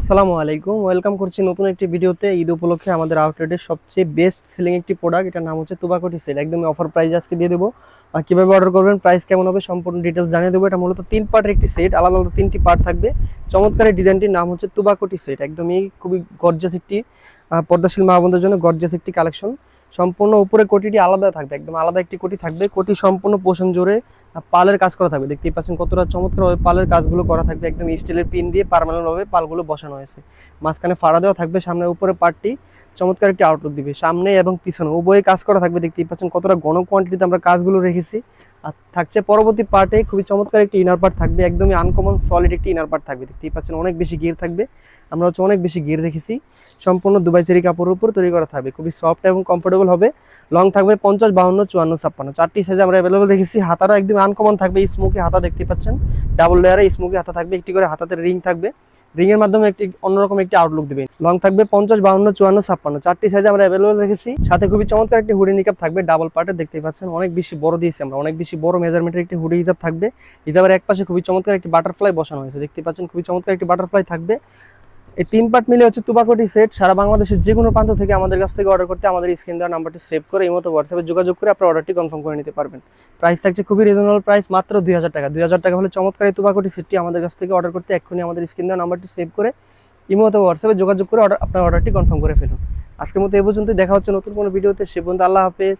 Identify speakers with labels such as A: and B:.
A: আসসালামু আলাইকুম। ওয়েলকাম করছি নতুন একটি ভিডিওতে। ঈদ উপলক্ষে আমাদের আউটলেটের সবচেয়ে বেস্ট সেলিং একটি প্রোডাক্ট এটার নাম হচ্ছে তুবাকটি সেল একদমই অফার প্রাইস আজকে দিয়ে দেবো। আর কীভাবে অর্ডার করবেন প্রাইস কেমন হবে সম্পূর্ণ ডিটেলস জানিয়ে দেবো। এটা মূলত তিন পার্টের একটি সেট আলাদা আলাদা তিনটি পার্ট থাকবে। চমৎকারের ডিজাইনটির নাম হচ্ছে তুবাকটি সেট একদমই খুবই গর্জাস একটি পর্দাশীল মা বোনদের জন্য গর্জাস একটি কালেকশন সম্পূর্ণ উপরে কোটিটি আলাদা থাকবে, একদম আলাদা একটি কোটি থাকবে, কোটি সম্পূর্ণ পোষণ জোরে পালের কাজ করা থাকবে। দেখতেই পাচ্ছেন কতটা চমৎকারভাবে পালের কাজগুলো করা থাকবে, একদম স্টিলের পিন দিয়ে পারমানেন্টভাবে পালগুলো বসানো হয়েছে। মাঝখানে ফাড়া দেওয়া থাকবে, সামনে উপরে পার্টটি চমৎকার একটি আউটলুক দিবে, সামনে এবং পিছনে উভয়ে কাজ করা থাকবে, দেখতেই পাচ্ছেন কতটা ঘন কোয়ান্টিটিতে আমরা কাজগুলো রেখেছি। আর থাকছে পরবর্তী পার্টে খুবই চমৎকার একটি ইনার পার্ট থাকবে, একদমই আনকমন সলিড একটি ইনার পার্ট থাকবে। দেখতেই পাচ্ছেন অনেক বেশি গিয়ার থাকবে, আমরা হচ্ছে অনেক বেশি গিয়ার রেখেছি। সম্পূর্ণ দুবাই চেরি কাপড়ের উপর তৈরি করা থাকবে, খুবই সফট এবং কমফোর্টেবল হবে। লং থাকবে পঞ্চাশ বাউন্ন চুয়ান্ন, ছাপ্পান্ন। চারটি সাইজে আমরা অ্যাভেলেবল রেখেছি, হাতারও একদম আনকমন থাকবে স্মোকি হাতা দেখতে পাচ্ছেন। ডাবল লেয়ারে স্মোকি হাতা থাকবে, একটি করে হাতাতে রিং থাকবে। রিং এর মাধ্যমে একটি অন্যরকম একটি আউটলুক দিবে। লং থাকবে পঞ্চাশ বাউন্ন চুয়ান্ন, ছাপ্পান্ন। চারটি সাইজে আমরা অ্যাভেলেবল রেখেছি। সাথে খুবই চমৎকার একটি হুডি নিকাপ থাকবে ডাবল পার্টে দেখতেই পাচ্ছেন, অনেক বেশি বড় দিয়েছি আমরা, অনেক বেশি বড় মেজারমেন্টের একটি হুডি হিসাব থাকবে। হিসাবের এক পাশে খুবই চমৎকার একটি বাটারফ্লাই বসানো হয়েছে। দেখতে পাচ্ছেন খুবই চমৎকার একটি বাটারফ্লাই থাকবে। এই তিন পার্ট মিলে হচ্ছে তুবাকটি সেট সারা বাংলাদেশের যে কোনো প্রান্ত থেকে আমাদের কাছ থেকে অর্ডার করতে আমাদের স্ক্রিন দেওয়ার নাম্বারটি সেভ করে এই মতো হোয়াটসঅ্যাপে যোগাযোগ করে আপনার অর্ডারটি কনফার্ম করে নিতে পারবেন। প্রাইস থাকছে খুবই রিজনেবল প্রাইস মাত্র দুই হাজার টাকা। দুই হাজার টাকা হলে চমৎকার এই তুবাকটি সেটটি আমাদের কাছ থেকে অর্ডার করতে এক্ষুনি আমাদের স্ক্রিন দেওয়ার নাম্বারটি সেভ করে ইমো অথবা হোয়াটসঅ্যাপে যোগাযোগ করে অর্ডার আপনার অর্ডারটি কনফার্ম করে ফেলুন। আজকের মতো এই পর্যন্ত দেখা হচ্ছে নতুন কোনো ভিডিওতে সে পর্যন্ত আল্লাহ হাফেজ।